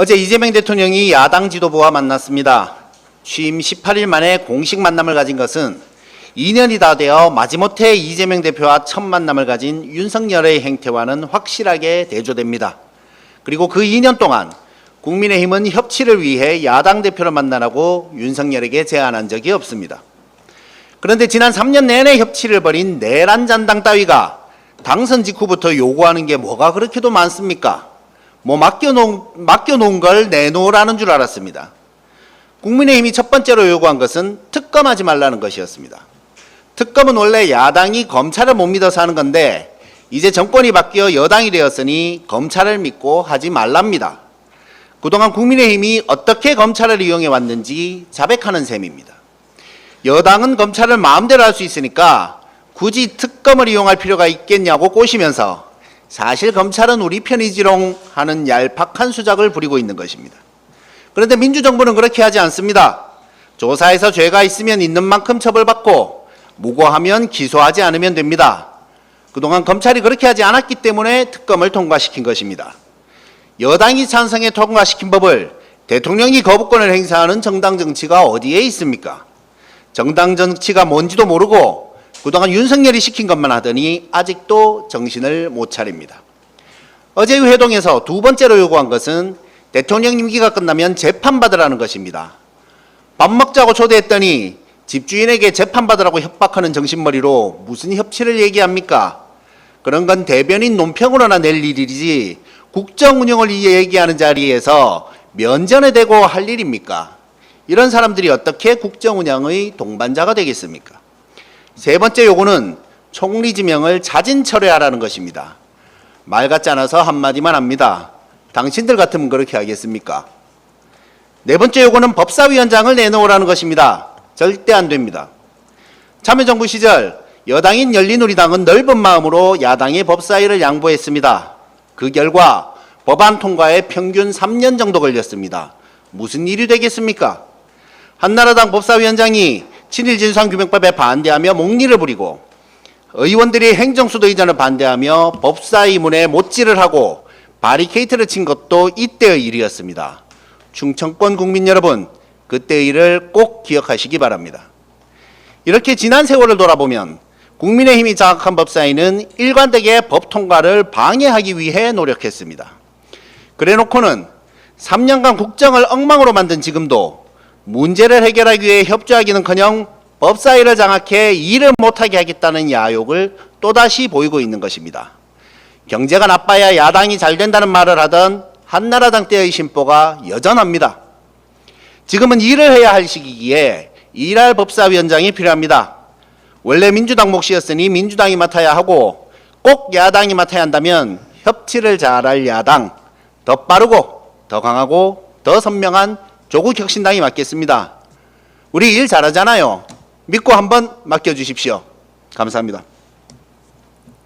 어제 이재명 대통령이 야당 지도부와 만났습니다. 취임 18일 만에 공식 만남을 가진 것은 2년이 다 되어 마지못해 이재명 대표와 첫 만남을 가진 윤석열의 행태와는 확실하게 대조됩니다. 그리고 그 2년 동안 국민의힘은 협치를 위해 야당 대표를 만나라고 윤석열에게 제안한 적이 없습니다. 그런데 지난 3년 내내 협치를 벌인 내란 잔당 따위가 당선 직후부터 요구하는 게 뭐가 그렇게도 많습니까? 뭐 맡겨놓은, 맡겨놓은 걸 내놓으라는 줄 알았습니다. 국민의힘이 첫 번째로 요구한 것은 특검하지 말라는 것이었습니다. 특검은 원래 야당이 검찰을 못 믿어서 하는 건데 이제 정권이 바뀌어 여당이 되었으니 검찰을 믿고 하지 말랍니다. 그동안 국민의힘이 어떻게 검찰을 이용해 왔는지 자백하는 셈입니다. 여당은 검찰을 마음대로 할 수 있으니까 굳이 특검을 이용할 필요가 있겠냐고 꼬시면서 사실 검찰은 우리 편이지롱 하는 얄팍한 수작을 부리고 있는 것입니다. 그런데 민주정부는 그렇게 하지 않습니다. 조사에서 죄가 있으면 있는 만큼 처벌받고 무고하면 기소하지 않으면 됩니다. 그동안 검찰이 그렇게 하지 않았기 때문에 특검을 통과시킨 것입니다. 여당이 찬성해 통과시킨 법을 대통령이 거부권을 행사하는 정당 정치가 어디에 있습니까? 정당 정치가 뭔지도 모르고 그동안 윤석열이 시킨 것만 하더니 아직도 정신을 못 차립니다. 어제 회동에서 두 번째로 요구한 것은 대통령 임기가 끝나면 재판받으라는 것입니다. 밥 먹자고 초대했더니 집주인에게 재판받으라고 협박하는 정신머리로 무슨 협치를 얘기합니까? 그런 건 대변인 논평으로나 낼 일이지 국정 운영을 얘기하는 자리에서 면전에 대고 할 일입니까? 이런 사람들이 어떻게 국정 운영의 동반자가 되겠습니까? 세 번째 요구는 총리 지명을 자진 철회하라는 것입니다. 말 같지 않아서 한마디만 합니다. 당신들 같으면 그렇게 하겠습니까? 네 번째 요구는 법사위원장을 내놓으라는 것입니다. 절대 안 됩니다. 참여정부 시절 여당인 열린우리당은 넓은 마음으로 야당의 법사위를 양보했습니다. 그 결과 법안 통과에 평균 3년 정도 걸렸습니다. 무슨 일이 되겠습니까? 한나라당 법사위원장이 친일 진상규명법에 반대하며 목리를 부리고 의원들이 행정수도 이전을 반대하며 법사위 문에 못질을 하고 바리케이트를 친 것도 이때의 일이었습니다. 충청권 국민 여러분, 그때의 일을 꼭 기억하시기 바랍니다. 이렇게 지난 세월을 돌아보면 국민의힘이 장악한 법사위는 일관되게 법 통과를 방해하기 위해 노력했습니다. 그래놓고는 3년간 국정을 엉망으로 만든 지금도 문제를 해결하기 위해 협조하기는커녕 법사위를 장악해 일을 못하게 하겠다는 야욕을 또다시 보이고 있는 것입니다. 경제가 나빠야 야당이 잘 된다는 말을 하던 한나라당 때의 심보가 여전합니다. 지금은 일을 해야 할 시기기에 일할 법사위원장이 필요합니다. 원래 민주당 몫이었으니 민주당이 맡아야 하고 꼭 야당이 맡아야 한다면 협치를 잘할 야당, 더 빠르고 더 강하고 더 선명한 조국 혁신당이 맡겠습니다. 우리 일 잘하잖아요. 믿고 한번 맡겨주십시오. 감사합니다.